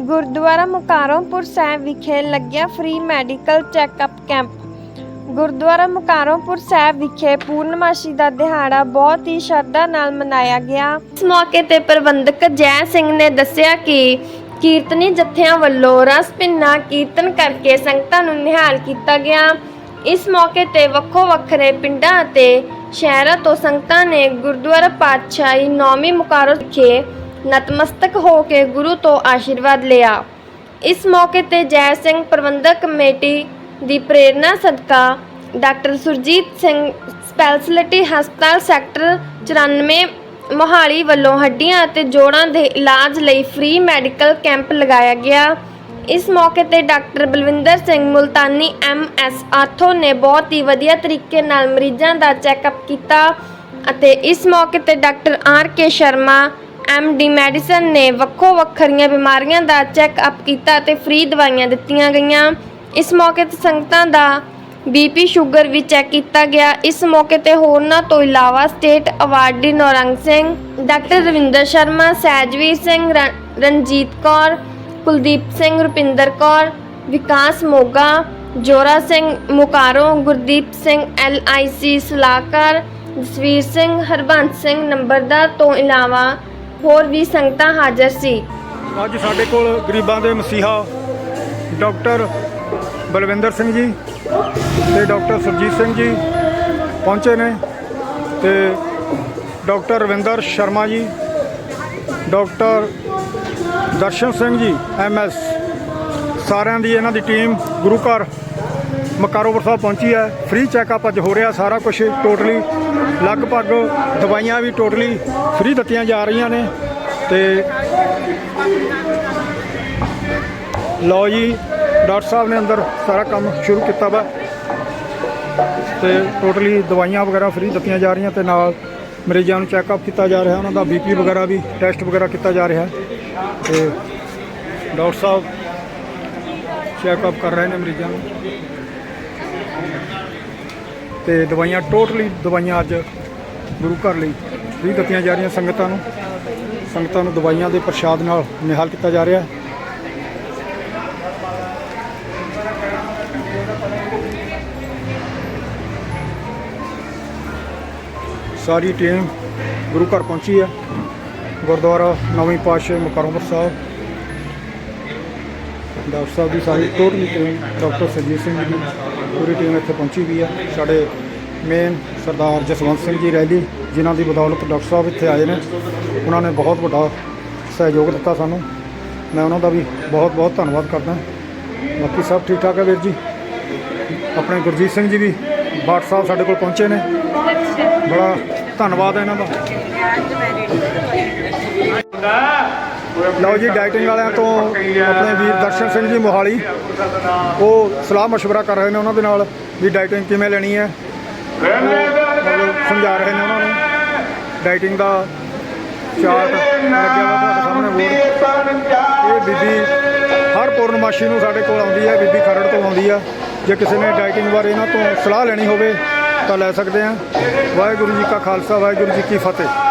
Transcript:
ਗੁਰਦੁਆਰਾ ਮੁਕਾਰਮਪੁਰ ਸਾਹਿਬ ਵਿਖੇ ਲੱਗਿਆ free medical checkup camp Gurdwara Mukarampur Sahib ਵਿਖੇ ਪੂਰਨਮਾਸ਼ੀ ਦਾ ਦਿਹਾੜਾ ਬਹੁਤ ਹੀ ਸ਼ਰਧਾ ਨਾਲ ਮਨਾਇਆ ਗਿਆ। ਇਸ ਮੌਕੇ ਤੇ ਪ੍ਰਬੰਧਕ ਜੈ ਸਿੰਘ ਨੇ ਦੱਸਿਆ ਕਿ ਕੀਰਤਨੀ ਜਥਿਆਂ ਵੱਲੋਂ ਰਸ, ਭਿੰਨਾ ਕੀਰਤਨ ਕਰਕੇ ਸੰਗਤਾਂ ਨੂੰ ਨਿਹਾਲ ਕੀਤਾ ਗਿਆ। ਇਸ ਮੌਕੇ ਤੇ ਵੱਖੋ ਵੱਖਰੇ ਪਿੰਡਾਂ ਅਤੇ ਸ਼ਹਿਰਾਂ ਤੋਂ ਸੰਗਤਾਂ ਨੇ ਗੁਰਦੁਆਰਾ ਪਾਤਸ਼ਾਹੀ ਨੌਵੀਂ ਮੁਕਾਰੋ ਵਿਖੇ ਨਤਮਸਤਕ ਹੋ ਕੇ ਗੁਰੂ ਤੋਂ ਆਸ਼ੀਰਵਾਦ ਲਿਆ। ਇਸ ਮੌਕੇ ਤੇ ਜੈ ਸਿੰਘ ਪ੍ਰਬੰਧਕ ਕਮੇਟੀ ਦੀ ਪ੍ਰੇਰਣਾ ਸਦਕਾ ਡਾਕਟਰ ਸੁਰਜੀਤ ਸਿੰਘ ਸਪੈਸ਼ਲਿਟੀ ਹਸਪਤਾਲ ਸੈਕਟਰ 94 ਮੋਹਾਲੀ ਵੱਲੋਂ ਹੱਡੀਆਂ ਅਤੇ ਜੋੜਾਂ ਦੇ ਇਲਾਜ ਲਈ ਫ੍ਰੀ ਮੈਡੀਕਲ ਕੈਂਪ ਲਗਾਇਆ ਗਿਆ। ਇਸ ਮੌਕੇ ਤੇ doctor Balwinder Singh Multani MS ortho ਨੇ ਬਹੁਤ ਹੀ ਵਧੀਆ ਤਰੀਕੇ ਨਾਲ ਮਰੀਜ਼ਾਂ ਦਾ ਚੈੱਕਅਪ ਕੀਤਾ ਅਤੇ ਇਸ ਮੌਕੇ ਤੇ doctor R K Sharma M D medicine ਨੇ ਵੱਖੋ ਵੱਖਰੀਆਂ ਬਿਮਾਰੀਆਂ ਦਾ ਚੈੱਕਅਪ ਕੀਤਾ ਅਤੇ ਫ੍ਰੀ ਦਵਾਈਆਂ ਦਿੱਤੀਆਂ ਗਈਆਂ। ਇਸ ਮੌਕੇ ਤੇ ਸੰਗਤਾਂ ਦਾ ਬੀਪੀ ਸ਼ੂਗਰ ਵੀ ਚੈੱਕ ਕੀਤਾ ਗਿਆ। ਇਸ ਮੌਕੇ ਤੇ ਹੋਰਨਾਂ ਤੋਂ ਇਲਾਵਾ state awardee Naurang Singh doctor Ravinder Sharma, Sahajveer Singh Ranjit Kaur, Kuldeep Singh, Rupinder Kaur, Vikas Moga, Jora Singh Mukaro, Gurdeep Singh L I C ਸਲਾਹਕਾਰ, ਜਸਵੀਰ ਸਿੰਘ, ਹਰਬੰਸ ਸਿੰਘ ਨੰਬਰਦਾਰ ਤੋਂ ਇਲਾਵਾ ਹੋਰ ਵੀ ਸੰਗਤਾਂ ਹਾਜ਼ਰ ਸੀ। ਅੱਜ ਸਾਡੇ ਕੋਲ ਗਰੀਬਾਂ ਦੇ ਮਸੀਹਾ ਡਾਕਟਰ ਬਲਵਿੰਦਰ ਸਿੰਘ ਜੀ ਤੇ ਡਾਕਟਰ ਸੁਰਜੀਤ ਸਿੰਘ ਜੀ ਪਹੁੰਚੇ ਨੇ ਤੇ doctor Ravinder Sharma ji, doctor Darshan Singh ji MS ਸਾਰਿਆਂ ਦੀ ਇਹਨਾਂ ਦੀ ਟੀਮ ਗੁਰੂ ਘਰ ਮਕਾਰੋਪੁਰ ਸਾਹਿਬ ਪਹੁੰਚੀ ਹੈ। ਫ੍ਰੀ ਚੈੱਕਅਪ ਅੱਜ ਹੋ ਰਿਹਾ ਸਾਰਾ ਕੁਝ ਟੋਟਲੀ ਲਗਭਗ ਦਵਾਈਆਂ ਵੀ ਟੋਟਲੀ ਫ੍ਰੀ ਦਿੱਤੀਆਂ ਜਾ ਰਹੀਆਂ ਨੇ। ਤੇ ਲਓ ਜੀ, ਡਾਕਟਰ ਸਾਹਿਬ ਨੇ ਅੰਦਰ ਸਾਰਾ ਕੰਮ ਸ਼ੁਰੂ ਕੀਤਾ ਵਾ। ਤੇ ਟੋਟਲੀ ਦਵਾਈਆਂ ਵਗੈਰਾ ਫ੍ਰੀ ਦਿੱਤੀਆਂ ਜਾ ਰਹੀਆਂ ਤੇ ਨਾਲ ਮਰੀਜ਼ਾਂ ਨੂੰ ਚੈੱਕਅਪ ਕੀਤਾ ਜਾ ਰਿਹਾ, ਉਹਨਾਂ ਦਾ ਬੀਪੀ ਵਗੈਰਾ ਵੀ ਟੈਸਟ ਵਗੈਰਾ ਕੀਤਾ ਜਾ ਰਿਹਾ। ਤੇ ਡਾਕਟਰ ਸਾਹਿਬ ਚੈੱਕਅਪ ਕਰ ਰਹੇ ਨੇ ਮਰੀਜ਼ਾਂ ਨੂੰ। ਤੇ ਦਵਾਈਆਂ ਟੋਟਲੀ ਦਵਾਈਆਂ ਅੱਜ ਗੁਰੂ ਘਰ ਲਈ ਵੀ ਦਿੱਤੀਆਂ ਜਾ ਰਹੀਆਂ ਸੰਗਤਾਂ ਨੂੰ। ਸੰਗਤਾਂ ਨੂੰ ਦਵਾਈਆਂ ਦੇ ਪ੍ਰਸ਼ਾਦ ਨਾਲ ਨਿਹਾਲ ਕੀਤਾ ਜਾ ਰਿਹਾ। ਸਾਰੀ ਟੀਮ ਗੁਰੂ ਘਰ ਪਹੁੰਚੀ ਹੈ। ਗੁਰਦੁਆਰਾ ਨਵੀਂ ਪਾਤਸ਼ਾਹੀ ਮੁਕਰਮਪੁਰ ਸਾਹਿਬ। ਡਾਕਟਰ ਸਾਹਿਬ ਦੀ ਸਾਰੀ totally team, doctor Surjit Singh ji ਪੂਰੀ ਟੀਮ ਇੱਥੇ ਪਹੁੰਚੀ ਵੀ ਆ। ਸਾਡੇ ਮੇਨ ਸਰਦਾਰ ਜਸਵੰਤ ਸਿੰਘ ਜੀ ਰੈਲੀ, ਜਿਨ੍ਹਾਂ ਦੀ ਬਦੌਲਤ ਡਾਕਟਰ ਸਾਹਿਬ ਇੱਥੇ ਆਏ ਨੇ। ਉਹਨਾਂ ਨੇ ਬਹੁਤ ਵੱਡਾ ਸਹਿਯੋਗ ਦਿੱਤਾ ਸਾਨੂੰ। ਮੈਂ ਉਹਨਾਂ ਦਾ ਵੀ ਬਹੁਤ ਬਹੁਤ ਧੰਨਵਾਦ ਕਰਦਾ। ਬਾਕੀ ਸਭ ਠੀਕ ਠਾਕ ਹੈ ਵੀਰ ਜੀ? ਆਪਣੇ ਗੁਰਜੀਤ ਸਿੰਘ ਜੀ ਵੀ ਬਾਟ ਸਾਹਿਬ ਸਾਡੇ ਕੋਲ ਪਹੁੰਚੇ ਨੇ। ਬੜਾ ਧੰਨਵਾਦ ਹੈ ਇਹਨਾਂ ਦਾ। ਲਓ ਜੀ ਡਾਈਟਿੰਗ ਵਾਲਿਆਂ ਤੋਂ ਆਪਣੇ ਵੀਰ ਦਰਸ਼ਨ ਸਿੰਘ ਜੀ ਮੋਹਾਲੀ ਉਹ ਸਲਾਹ مشورہ ਕਰ ਰਹੇ ਨੇ ਉਹਨਾਂ ਦੇ ਨਾਲ ਵੀ ਡਾਈਟਿੰਗ ਕਿਵੇਂ ਲੈਣੀ ਹੈ ਉਹ ਮਤਲਬ ਸਮਝਾ ਰਹੇ ਨੇ ਉਹਨਾਂ ਨੂੰ ਡਾਈਟਿੰਗ ਦਾ ਚਾਰਟ ਲੱਗਿਆ ਵਾ ਤੁਹਾਡੇ ਸਾਹਮਣੇ ਬੋਰਡ ਇਹ ਬੀਬੀ ਹਰ ਪੂਰਨਮਾਸ਼ੀ ਨੂੰ ਸਾਡੇ ਕੋਲ ਆਉਂਦੀ ਹੈ ਬੀਬੀ ਖਰੜ ਤੋਂ ਆਉਂਦੀ ਆ ਜੇ ਕਿਸੇ ਨੇ ਡਾਈਟਿੰਗ ਬਾਰੇ ਇਹਨਾਂ ਤੋਂ ਸਲਾਹ ਲੈਣੀ ਹੋਵੇ ਤਾਂ ਲੈ ਸਕਦੇ ਆ ਵਾਹਿਗੁਰੂ ਜੀ ਕਾ ਖਾਲਸਾ ਵਾਹਿਗੁਰੂ ਜੀ ਕੀ ਫਤਿਹ